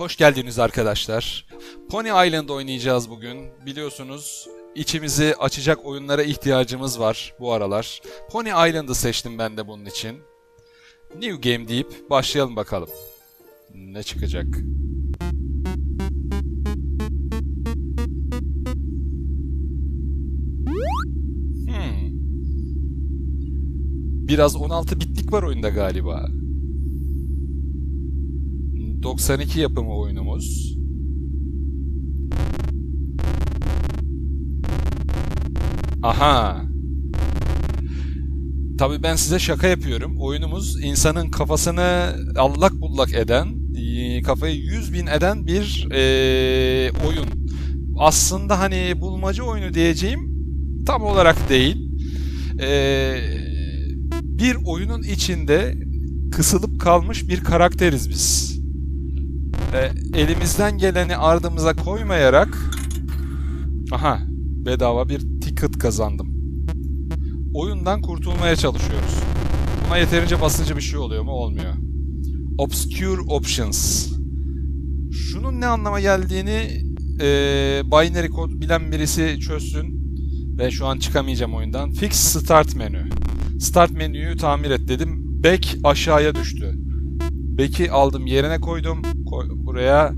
Hoş geldiniz arkadaşlar. Pony Island oynayacağız bugün. Biliyorsunuz içimizi açacak oyunlara ihtiyacımız var bu aralar. Pony Island'ı seçtim ben de bunun için. New Game deyip başlayalım bakalım. Ne çıkacak? Hmm. Biraz 16 bitlik var oyunda galiba. 92 yapımı oyunumuz. Aha. Tabii ben size şaka yapıyorum. Oyunumuz insanın kafasını allak bullak eden, e, kafayı 100 bin eden bir e, oyun. Aslında hani bulmaca oyunu diyeceğim tam olarak değil. E, bir oyunun içinde kısılıp kalmış bir karakteriz biz. E, elimizden geleni ardımıza koymayarak aha bedava bir ticket kazandım. Oyundan kurtulmaya çalışıyoruz. Buna yeterince basınca bir şey oluyor mu? Olmuyor. Obscure Options. Şunun ne anlama geldiğini e, binary kod bilen birisi çözsün. Ben şu an çıkamayacağım oyundan. Fix Start menü. Start menüyü tamir et dedim. Back aşağıya düştü. Back'i aldım yerine koydum. Koy, buraya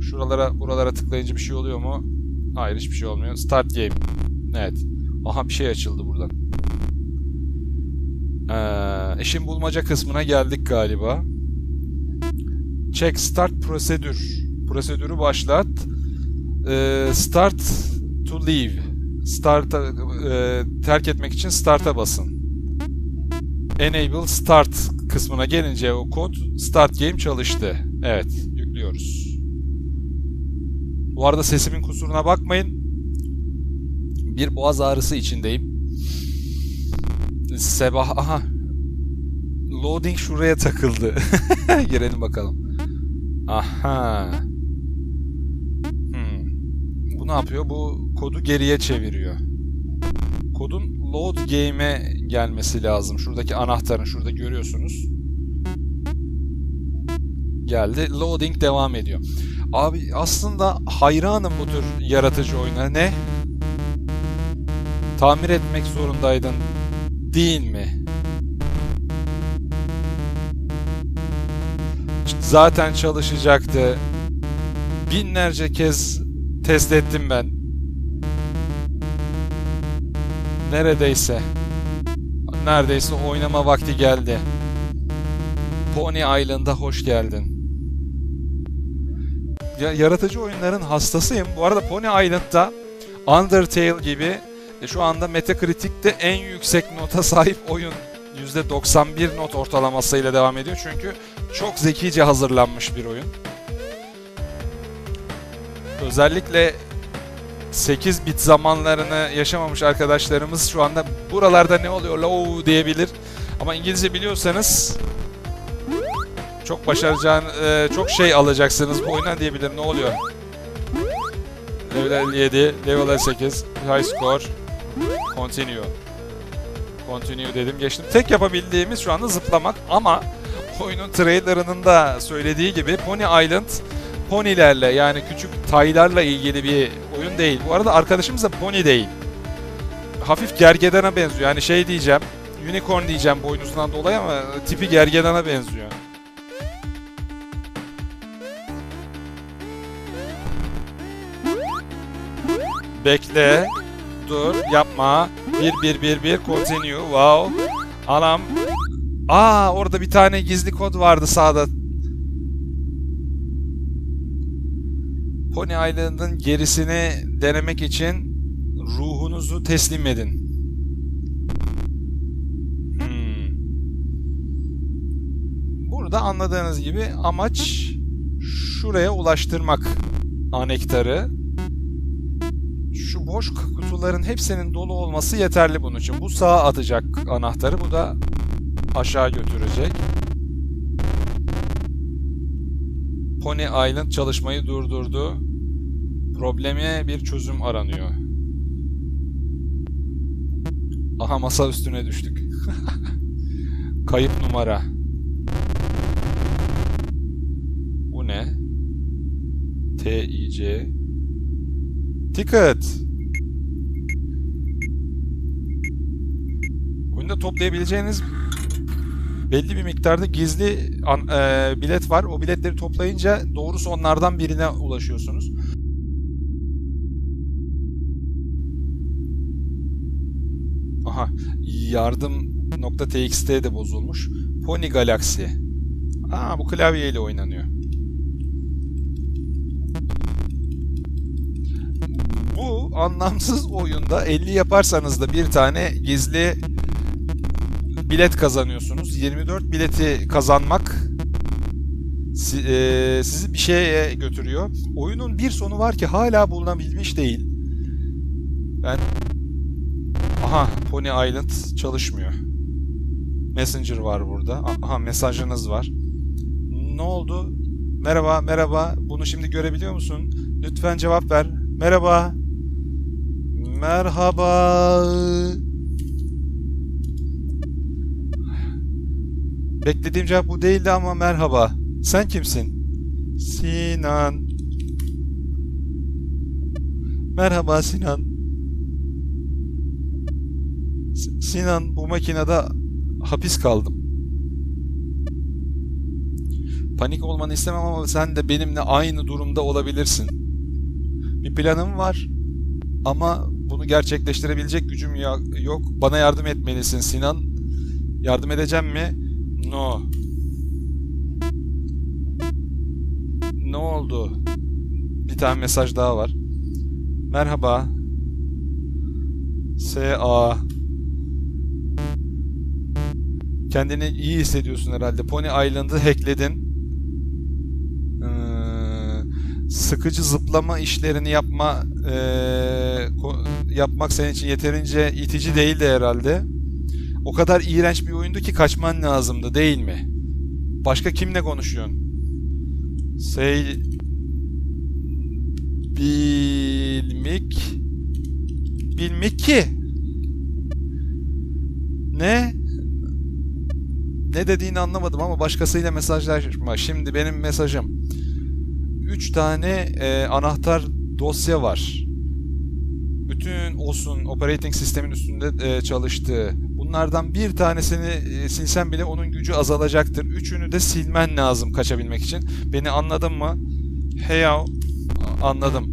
şuralara buralara tıklayınca bir şey oluyor mu? Hayır hiçbir şey olmuyor. Start game. Evet. Aha bir şey açıldı buradan. Ee, işin bulmaca kısmına geldik galiba. Check start prosedür. Prosedürü başlat. Ee, start to leave. Start e, terk etmek için start'a basın. Enable start kısmına gelince o kod start game çalıştı. Evet, yüklüyoruz. Bu arada sesimin kusuruna bakmayın. Bir boğaz ağrısı içindeyim. Sebah aha. Loading şuraya takıldı. Girelim bakalım. Aha. Hmm. Bu ne yapıyor? Bu kodu geriye çeviriyor. Kodun load game'e gelmesi lazım. Şuradaki anahtarın şurada görüyorsunuz. Geldi. Loading devam ediyor. Abi aslında hayranım bu tür yaratıcı oyuna. Ne? Tamir etmek zorundaydın. Değil mi? Zaten çalışacaktı. Binlerce kez test ettim ben. Neredeyse. Neredeyse oynama vakti geldi. Pony Island'a hoş geldin. Ya, yaratıcı oyunların hastasıyım. Bu arada Pony Island'da Undertale gibi e, şu anda Metacritic'te en yüksek nota sahip oyun. %91 not ortalamasıyla devam ediyor. Çünkü çok zekice hazırlanmış bir oyun. Özellikle 8 bit zamanlarını yaşamamış arkadaşlarımız şu anda buralarda ne oluyor la diyebilir. Ama İngilizce biliyorsanız çok başaracağın, e, çok şey alacaksınız bu oyundan diyebilir. Ne oluyor? Level 7, level 8, high score, continue. Continue dedim geçtim. Tek yapabildiğimiz şu anda zıplamak ama oyunun trailerının da söylediği gibi Pony Island ponilerle yani küçük taylarla ilgili bir değil. Bu arada arkadaşımız da pony değil. Hafif gergedana benziyor. Yani şey diyeceğim, unicorn diyeceğim boynuzundan dolayı ama tipi gergedana benziyor. Bekle. Dur. Yapma. 1 1 1 1 continue. Wow. Anam. Aa orada bir tane gizli kod vardı sağda. Pony Island'ın gerisini denemek için ruhunuzu teslim edin. Hmm. Burada anladığınız gibi amaç şuraya ulaştırmak anektarı. Şu boş kutuların hepsinin dolu olması yeterli bunun için. Bu sağa atacak anahtarı, bu da aşağı götürecek. Pony Island çalışmayı durdurdu. Probleme bir çözüm aranıyor. Aha masa üstüne düştük. Kayıp numara. Bu ne? T I C Ticket. Oyunda toplayabileceğiniz belli bir miktarda gizli an- e, bilet var. O biletleri toplayınca doğru sonlardan birine ulaşıyorsunuz. Aha, yardım.txt de bozulmuş. Pony Galaxy. Aa, bu klavyeyle oynanıyor. Bu anlamsız oyunda 50 yaparsanız da bir tane gizli bilet kazanıyorsunuz. 24 bileti kazanmak e, sizi bir şeye götürüyor. Oyunun bir sonu var ki hala bulunabilmiş değil. Ben Aha Pony Island çalışmıyor. Messenger var burada. Aha mesajınız var. Ne oldu? Merhaba, merhaba. Bunu şimdi görebiliyor musun? Lütfen cevap ver. Merhaba. Merhaba. Beklediğim cevap bu değildi ama merhaba. Sen kimsin? Sinan. Merhaba Sinan. S- Sinan bu makinede hapis kaldım. Panik olmanı istemem ama sen de benimle aynı durumda olabilirsin. Bir planım var ama bunu gerçekleştirebilecek gücüm yok. Bana yardım etmelisin Sinan. Yardım edeceğim mi? No. Ne oldu? Bir tane mesaj daha var. Merhaba. S.A. Kendini iyi hissediyorsun herhalde. Pony Island'ı hackledin. Ee, sıkıcı zıplama işlerini yapma ko- yapmak senin için yeterince itici değildi herhalde. O kadar iğrenç bir oyundu ki kaçman lazımdı değil mi? Başka kimle konuşuyorsun? Say bilmik bilmik ki ne ne dediğini anlamadım ama başkasıyla mesajlaşma. Şimdi benim mesajım 3 tane e, anahtar dosya var. Bütün OS'un operating sistemin üstünde e, çalıştığı. Bunlardan bir tanesini e, silsen bile onun gücü azalacaktır. Üçünü de silmen lazım kaçabilmek için. Beni anladın mı? Heyav. Anladım.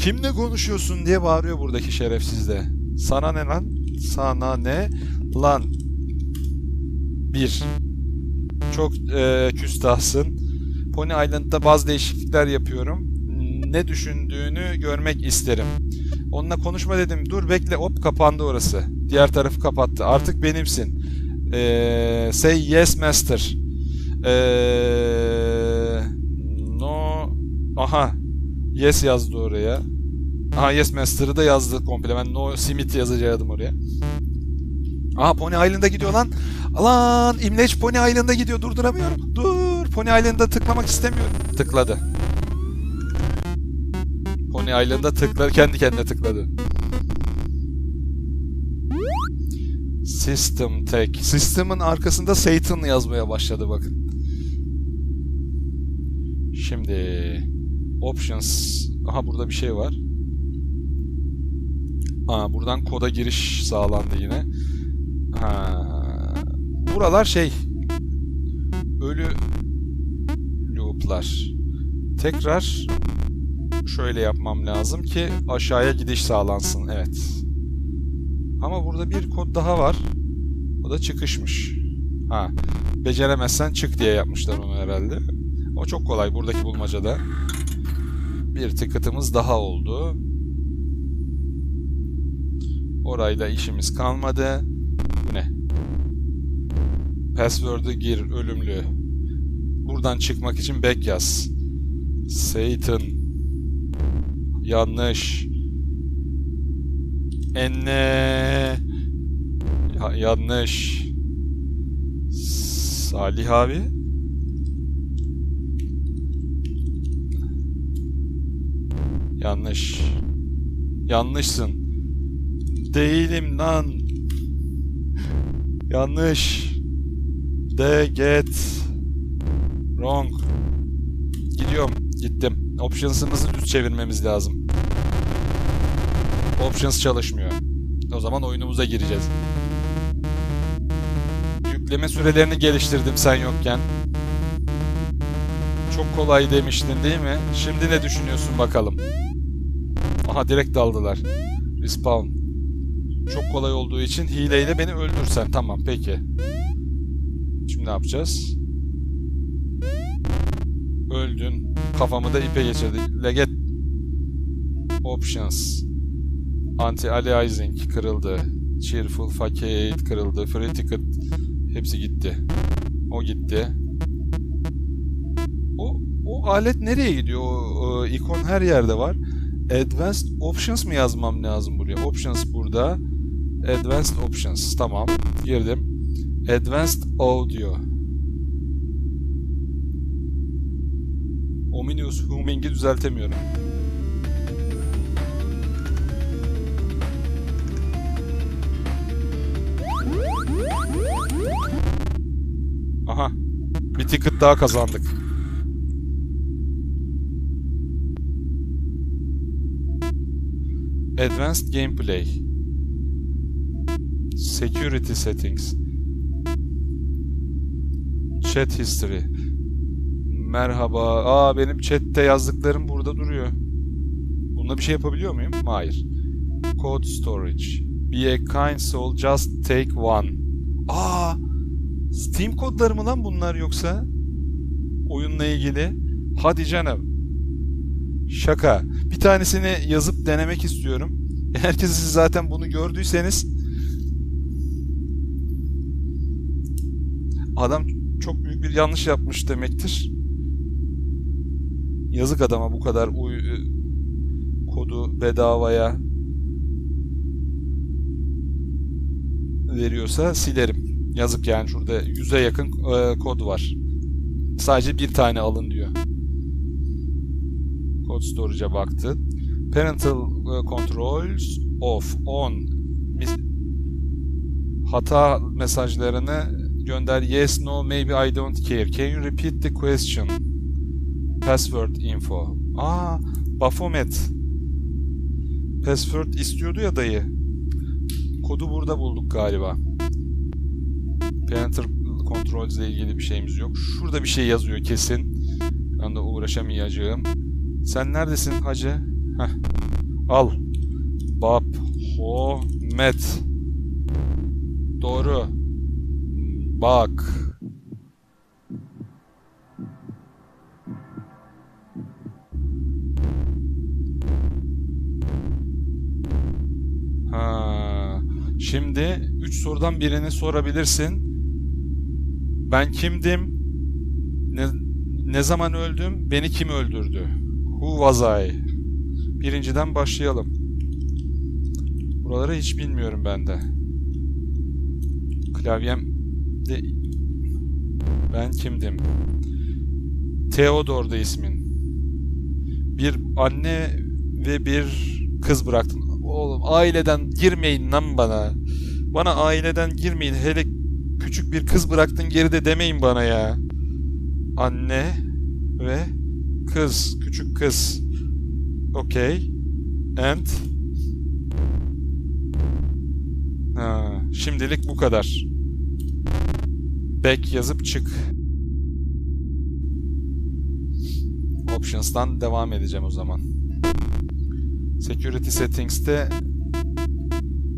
Kimle konuşuyorsun diye bağırıyor buradaki şerefsiz de. Sana ne lan? Sana ne lan? Bir. Çok e, küstahsın. Pony Island'da bazı değişiklikler yapıyorum. Ne düşündüğünü görmek isterim. Onunla konuşma dedim. Dur bekle. Hop kapandı orası. Diğer tarafı kapattı. Artık benimsin. Ee, say yes master. Ee, no. Aha. Yes yazdı oraya. Aha yes master'ı da yazdı komple. Ben no simit yazacaktım oraya. Aha Pony Island'a gidiyor lan. Lan İmleç Pony Island'a gidiyor. Durduramıyorum. Dur. Pony Island'a tıklamak istemiyorum. Tıkladı. Pony Island'a tıkladı. Kendi kendine tıkladı. System Tech. System'ın arkasında Satan yazmaya başladı bakın. Şimdi Options. Aha burada bir şey var. Aa buradan koda giriş sağlandı yine. Ha. Buralar şey ölü loop'lar. Tekrar şöyle yapmam lazım ki aşağıya gidiş sağlansın. Evet. Ama burada bir kod daha var. O da çıkışmış. Ha. Beceremezsen çık diye yapmışlar onu herhalde. O çok kolay buradaki bulmacada. Bir tıkıtımız daha oldu. Orayla işimiz kalmadı. Bu ne? Password'ı gir ölümlü. Buradan çıkmak için back yaz. Satan. Yanlış. Enne. Ya, yanlış. Salih abi. Yanlış. Yanlışsın. Değilim lan. Yanlış. De get wrong. Gidiyorum. Gittim. Options'ımızı düz çevirmemiz lazım. Options çalışmıyor. O zaman oyunumuza gireceğiz. Yükleme sürelerini geliştirdim sen yokken. Çok kolay demiştin değil mi? Şimdi ne düşünüyorsun bakalım? Aha direkt daldılar. Respawn. Çok kolay olduğu için hileyle beni öldürsen. Tamam peki. Şimdi ne yapacağız? Öldün. Kafamı da ipe geçirdi. Leget Options. Anti-aliasing kırıldı. Cheerful Facade kırıldı. Free Ticket hepsi gitti. O gitti. O, o alet nereye gidiyor? O, o ikon her yerde var. Advanced Options mı yazmam lazım buraya? Options burada. Advanced Options. Tamam. Girdim. Advanced Audio. Ominous Humming'i düzeltemiyorum. Aha. Bir ticket daha kazandık. Advanced Gameplay. Security Settings. Chat History. Merhaba. Aa benim chatte yazdıklarım burada duruyor. Bununla bir şey yapabiliyor muyum? Hayır. Code Storage. Be a kind soul, just take one. Aa! Steam kodları mı lan bunlar yoksa? Oyunla ilgili. Hadi canım. Şaka. Bir tanesini yazıp denemek istiyorum. Herkes siz zaten bunu gördüyseniz adam çok büyük bir yanlış yapmış demektir. Yazık adama bu kadar uy kodu bedavaya veriyorsa silerim. Yazık yani şurada yüze yakın e, kod var. Sadece bir tane alın diyor. Code Storage'a baktı. Parental e, Controls Off, On. Hata mesajlarını gönder. Yes, no, maybe I don't care. Can you repeat the question? Password info. Aa, Baphomet. Password istiyordu ya dayı. Kodu burada bulduk galiba. Parental Controls ile ilgili bir şeyimiz yok. Şurada bir şey yazıyor kesin. Ben de uğraşamayacağım. Sen neredesin hacı? Heh. Al. Bab. Ho. Met. Doğru. Bak. Ha. Şimdi üç sorudan birini sorabilirsin. Ben kimdim? Ne, ne zaman öldüm? Beni kim öldürdü? Who was I? Birinciden başlayalım. Buraları hiç bilmiyorum ben de. Klavyem de... Ben kimdim? Theodor'da ismin. Bir anne ve bir kız bıraktın. Oğlum aileden girmeyin lan bana. Bana aileden girmeyin. Hele küçük bir kız bıraktın geride demeyin bana ya. Anne ve kız. Küçük kız. Okey. And ha, şimdilik bu kadar. Back yazıp çık. Options'tan devam edeceğim o zaman. Security Settings'te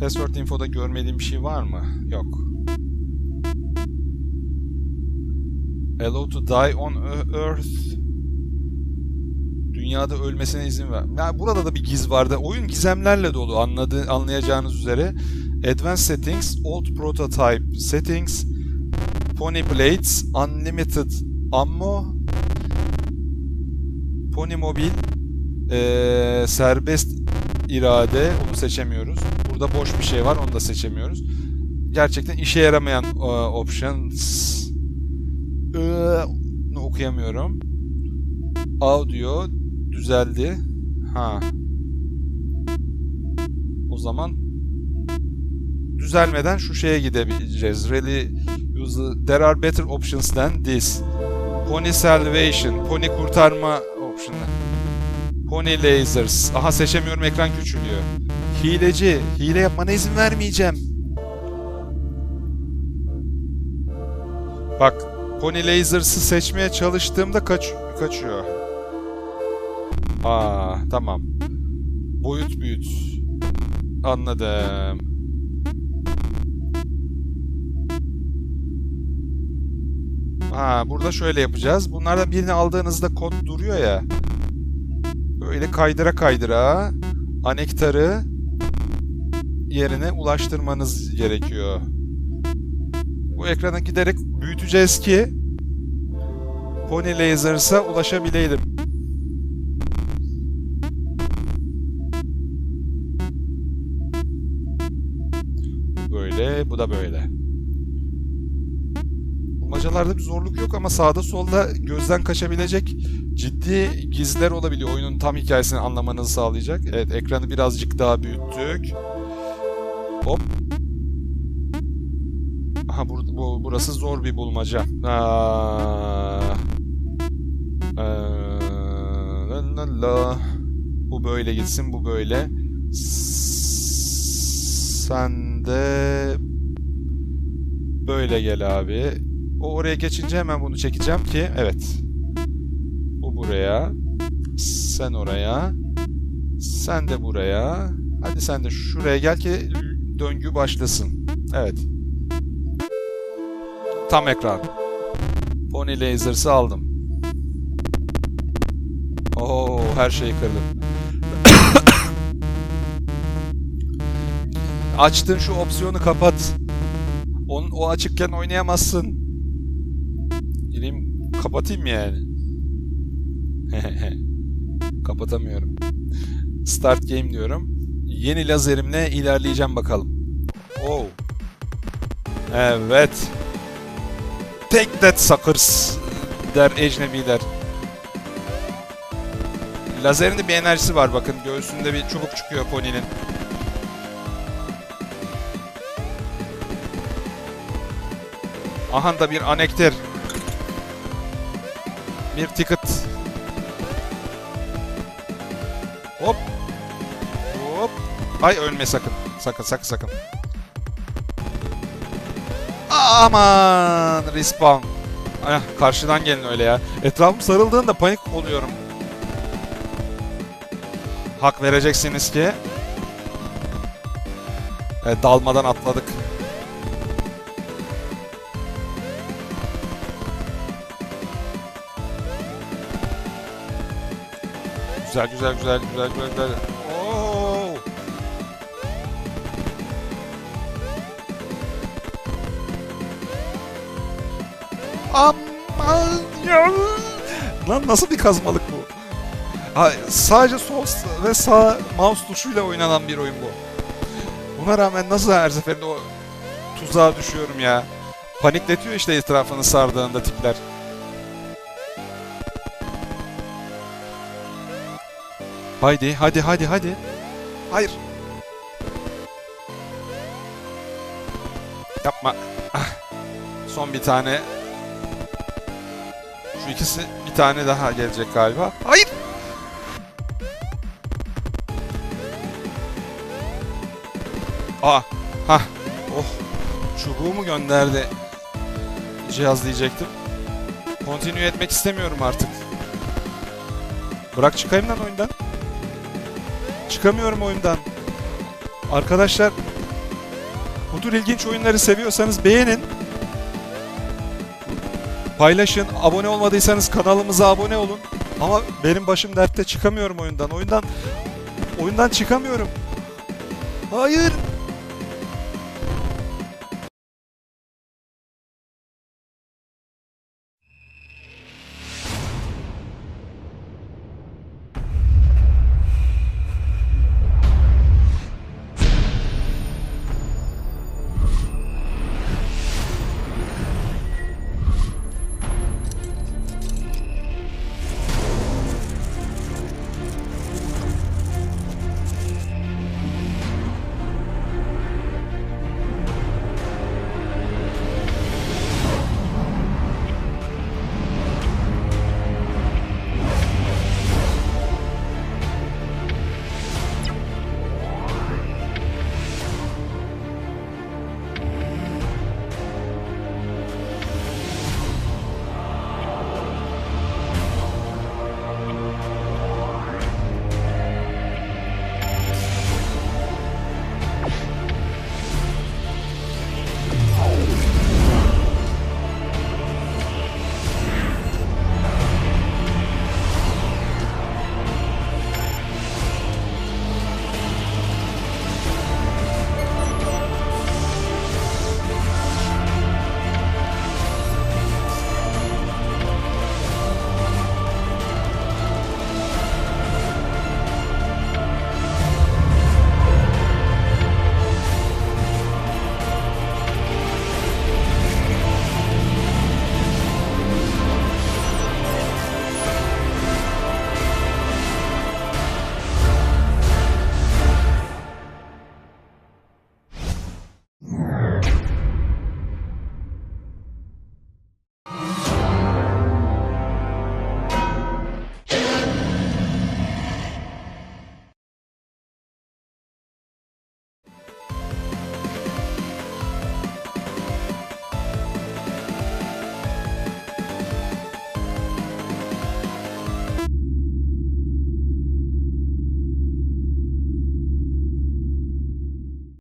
Password Info'da görmediğim bir şey var mı? Yok. Allow to die on Earth. Dünyada ölmesine izin ver. Yani burada da bir giz vardı. Oyun gizemlerle dolu anladı, anlayacağınız üzere. Advanced Settings, Old Prototype Settings, Pony Blades, Unlimited Ammo, Pony Mobil, ee, serbest irade, onu seçemiyoruz. Burada boş bir şey var, onu da seçemiyoruz. Gerçekten işe yaramayan e, options Iı, okuyamıyorum. Audio düzeldi. Ha. O zaman düzelmeden şu şeye gidebileceğiz. Really use the- there are better options than this. Pony Salvation, Pony kurtarma option'ı. Pony Lasers. Aha seçemiyorum ekran küçülüyor. Hileci. Hile yapmana izin vermeyeceğim. Bak Pony Lasers'ı seçmeye çalıştığımda kaç kaçıyor. Aa tamam. Boyut büyüt. Anladım. Ha burada şöyle yapacağız. Bunlardan birini aldığınızda kod duruyor ya. Böyle kaydıra kaydıra anektarı yerine ulaştırmanız gerekiyor. Bu ekrana giderek büyüteceğiz ki Pony Lasers'a ulaşabileydim. Böyle, bu da böyle. Bulmacalarda bir zorluk yok ama sağda solda gözden kaçabilecek ciddi gizler olabiliyor. Oyunun tam hikayesini anlamanızı sağlayacak. Evet, ekranı birazcık daha büyüttük. Hop. Aha bur bu, burası zor bir bulmaca. Aa. Ee, la la la. Bu böyle gitsin, bu böyle. Sen de böyle gel abi. O oraya geçince hemen bunu çekeceğim ki evet. Bu buraya. Sen oraya. Sen de buraya. Hadi sen de şuraya gel ki döngü başlasın. Evet. Tam ekran. Pony Lasers'ı aldım. Oo, her şeyi kırdım. Açtığın şu opsiyonu kapat. Onun, o açıkken oynayamazsın. Gireyim kapatayım yani? Kapatamıyorum. Start game diyorum. Yeni lazerimle ilerleyeceğim bakalım. Oh. Evet. Take that suckers der ecnebiler. Lazerinde bir enerjisi var bakın. Göğsünde bir çubuk çıkıyor Pony'nin. Aha da bir anekter. Bir ticket. Hop. Hop. Ay ölme sakın. Sakın sakın sakın. Aman respawn. Ay, karşıdan gelin öyle ya. Etrafım sarıldığında panik oluyorum. Hak vereceksiniz ki. Evet, dalmadan atladık. Güzel güzel güzel güzel güzel güzel. Aman ya! Lan nasıl bir kazmalık bu? Ha, sadece sol ve sağ mouse tuşuyla oynanan bir oyun bu. Buna rağmen nasıl her seferinde o tuzağa düşüyorum ya. Panikletiyor işte etrafını sardığında tipler. Haydi, hadi, hadi, hadi. Hayır. Yapma. Ah. Son bir tane. Şu bir tane daha gelecek galiba. Hayır. Aa, ha, oh, çubuğumu gönderdi. Cihaz diyecektim. Continue etmek istemiyorum artık. Bırak çıkayım lan oyundan. Çıkamıyorum oyundan. Arkadaşlar bu tür ilginç oyunları seviyorsanız beğenin. Paylaşın. Abone olmadıysanız kanalımıza abone olun. Ama benim başım dertte çıkamıyorum oyundan. Oyundan oyundan çıkamıyorum. Hayır.